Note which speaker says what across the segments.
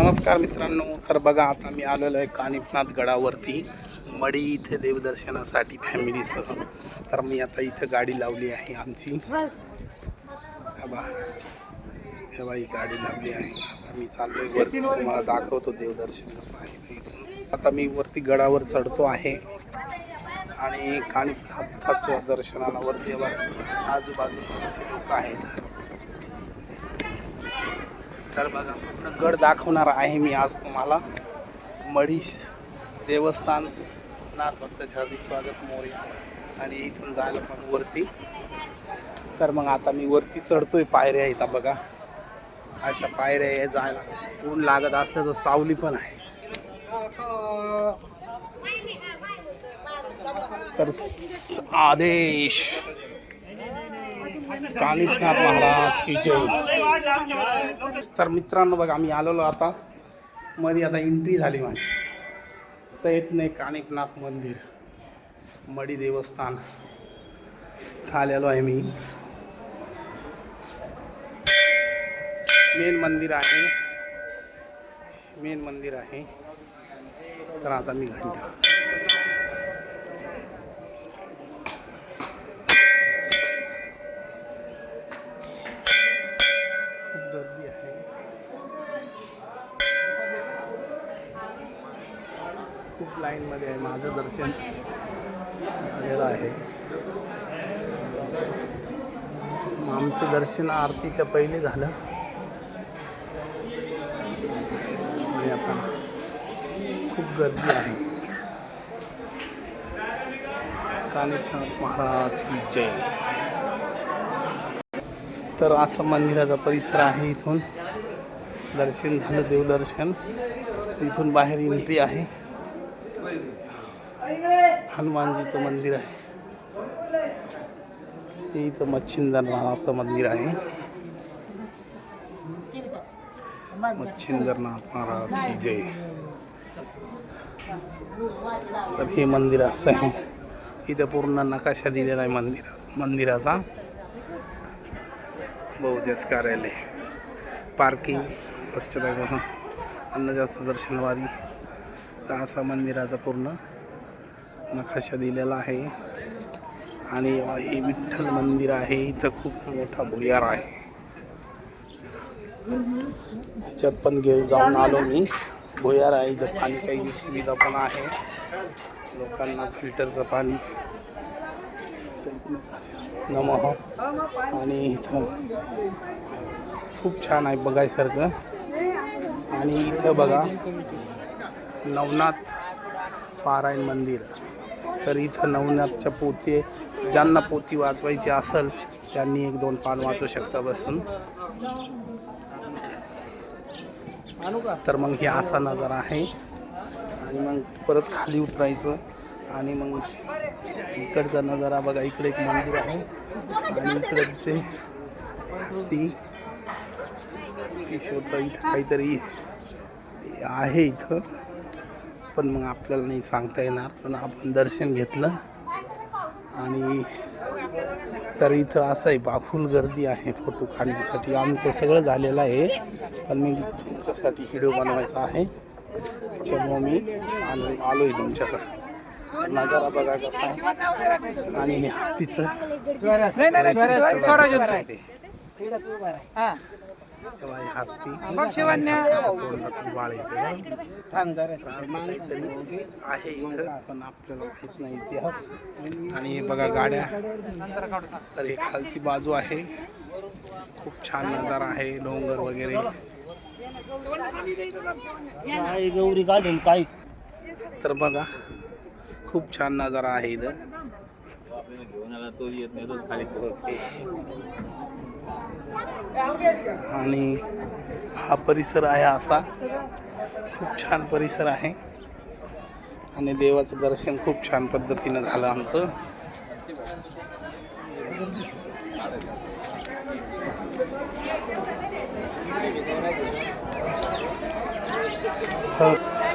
Speaker 1: नमस्कार मित्रांनो तर बघा आता मी आलेलो आहे कानिपनाथ गडावरती मडी इथे देवदर्शनासाठी फॅमिलीसह. तर मी आता इथं गाडी लावली आहे आमची. हा बा हे बा ही गाडी लावली आहे. आता मी चाललोय वरती तुम्हाला दाखवतो देवदर्शन कसं आहे आता मी वरती गडावर चढतो आहे. आणि कानिपनाथाच्या दर्शनाला वरती आजूबाजूचे आजूबाजूला असे लोक आहेत. तर बघा पूर्ण गड दाखवणार आहे मी आज तुम्हाला. मडीस देवस्थान नाथ भक्ताचे हार्दिक स्वागत मोर्या. आणि इथून जायला पण वरती. तर मग आता मी वरती चढतोय पायऱ्या इथं बघा. अशा पायऱ्या आहे जायला. ऊन लागत असलं तर सावली पण आहे. तर आदेश. कालिफनाथ महाराज की जय। तर मित्रांनो बघा आम्ही आलेलो आता. मध्ये आता एंट्री झाली माझी. सैतने कानिकनाथ मंदिर मडी देवस्थान आलेलो आहे मी. मेन मंदिर आहे. मेन मंदिर आहे. तर आता मी घंटा. खूप लाईनमध्ये आहे. माझं दर्शन झालेलं आहे. मग आमचं दर्शन आरतीच्या पहिले झालं. आणि आता खूप गर्दी आहे. कानिकनाथ महाराज की जय. तर असं मंदिराचा परिसर आहे इथून. दर्शन झालं देवदर्शन. इथून बाहेर एंट्री आहे. हनुमानजीचं मंदिर आहे. हे इथं मच्छिंद्रनाथाचं मंदिर आहे. मच्छिंद्रनाथ महाराज की जय. तर हे मंदिर असं आहे. इथं पूर्ण नकाशा दिलेला आहे मंदिरा मंदिराचा. बहुदेश कार्यालय. पार्किंग स्वच्छतागृह अन्नजास्त दर्शनवारी तर असा मंदिराचा पूर्ण नकाशा दिलेला आहे. आणि हे विठ्ठल मंदिर आहे. इथं खूप मोठा भुयार आहे. ह्याच्यात पण घेऊन जाऊन आलो मी. भुयार आहे. इथं पाणी काही सुविधा पण आहे. लोकांना फिल्टरचं पाणी नमः. आणि इथं खूप छान आहे बघायसारखं. आणि इथं बघा नवनाथ पारायण मंदिर. तर इथं नवनाथच्या पोते ज्यांना पोती वाचवायची असेल त्यांनी एक दोन पान वाचू शकता बसून. तर मग हे असा नजारा आहे. आणि मग परत खाली उतरायचं. आणि मग इकडचा नजारा बघा इकडे एक मंदिर आहे. आणि इकडचे ती इथं काहीतरी आहे इथं. पण मग आपल्याला नाही सांगता येणार पण आपण दर्शन घेतलं आणि तर इथं असं आहे बाफुल गर्दी आहे फोटो काढण्यासाठी आमचं सगळं झालेलं आहे पण मी तुमच्यासाठी व्हिडिओ बनवायचा आहे त्याच्यामुळं मी आलो आलो आहे तुमच्याकडं नजारा बघा कसा आहे आणि हे हत्तीचं हे हत्ती येते आहे इथं पण आपल्याला माहीत नाही इतिहास आणि हे बघा गाड्या. तर हे खालची बाजू आहे. खूप छान नजारा आहे डोंगर वगैरे.
Speaker 2: गौरी काढून काय?
Speaker 1: तर बघा खूप छान नजारा आहे इथं.
Speaker 2: घेऊन आला तो येत नाही तोच खाली
Speaker 1: आणि हा परिसर आहे असा. खूप छान परिसर आहे. आणि देवाचं दर्शन खूप छान पद्धतीनं झालं आमचं.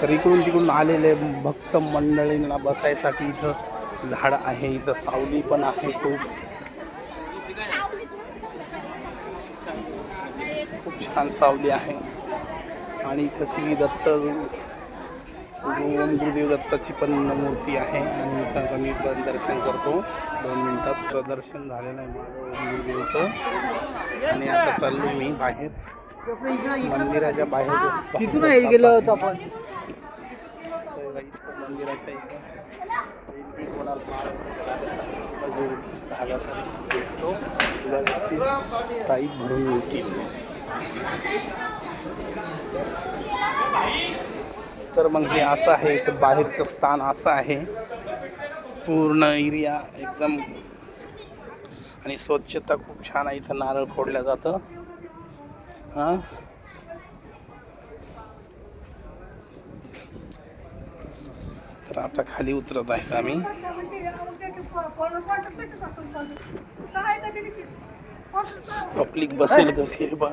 Speaker 1: तर इकडून तिकडून आलेले भक्त मंडळींना बसायसाठी इथं झाड आहे इथं सावली पण आहे खूप. खूप छान सावली आहे. आणि इथं श्री दत्त गुरुदेव दत्ताची पण मूर्ती आहे. आणि इथं मी पण दर्शन करतो. दोन मिनिटात प्रदर्शन झालेलं आहे माझं गुरुदेवचं. आणि आता चाललो मी बाहेर. मंदिराच्या बाहेर
Speaker 3: तिथून गेलो होतो आपण.
Speaker 1: मंदिराच्या इथं. ताईत भरून मिळतील. तर मग हे असं आहे तर बाहेरचं स्थान असं आहे. पूर्ण एरिया एकदम आणि स्वच्छता खूप छान आहे इथं नारळ फोडलं जातं. हां? तर आता खाली उतरत आहेत आम्ही. पब्लिक बसेल कशी? बा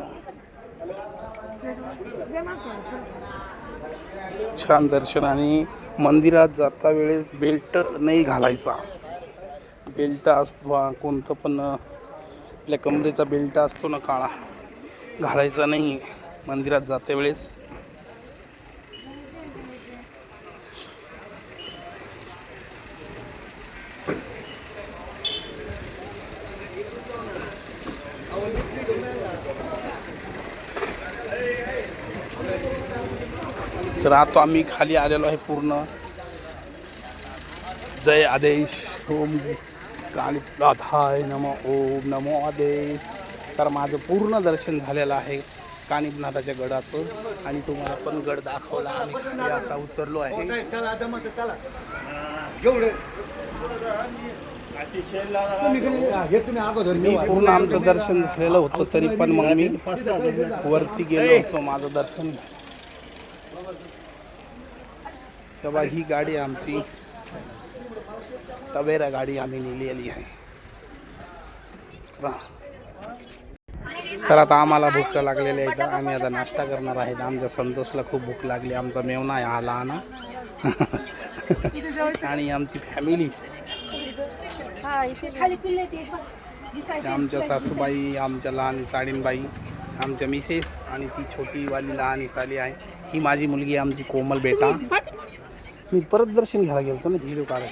Speaker 1: छान दर्शन आणि मंदिरात जाता वेळेस बेल्ट नाही घालायचा. बेल्ट असतो कोणतं पण आपल्या कमरेचा बेल्ट असतो ना काळा घालायचा नाही. मंदिरात जाते वेळेस. तर आता आम्ही खाली आलेलो आहे पूर्ण. जय आदेश ओम काली राधाय नमो ओम नमो आदेश. तर माझं पूर्ण दर्शन झालेलं आहे कानिपनाथाच्या गडाचं आणि तुम्हाला पण गड दाखवला. आणि खाली आता उतरलो आहे. मी पूर्ण आमचं दर्शन झालेलं होतं तरी पण मग मी वरती गेलो होतो माझं दर्शन. तेव्हा ही गाडी आमची तवेरा गाडी आम्ही नेलेली आहे. तर- आता आम्हाला भूक लागलेली आहे आम्ही आता नाश्ता करणार आहेत. आमच्या संतोषला खूप भूक लागली. आमचा मेवना आहे हा लहान. आणि आमची फॅमिली आमच्या सासूबाई आमच्या लहान साडीनबाई आमच्या मिसेस आणि ती छोटीवाली लहान साली आहे. ही माझी मुलगी आमची कोमल बेटा. मी परत दर्शन घ्यायला गेलो ना व्हिडिओ काढायला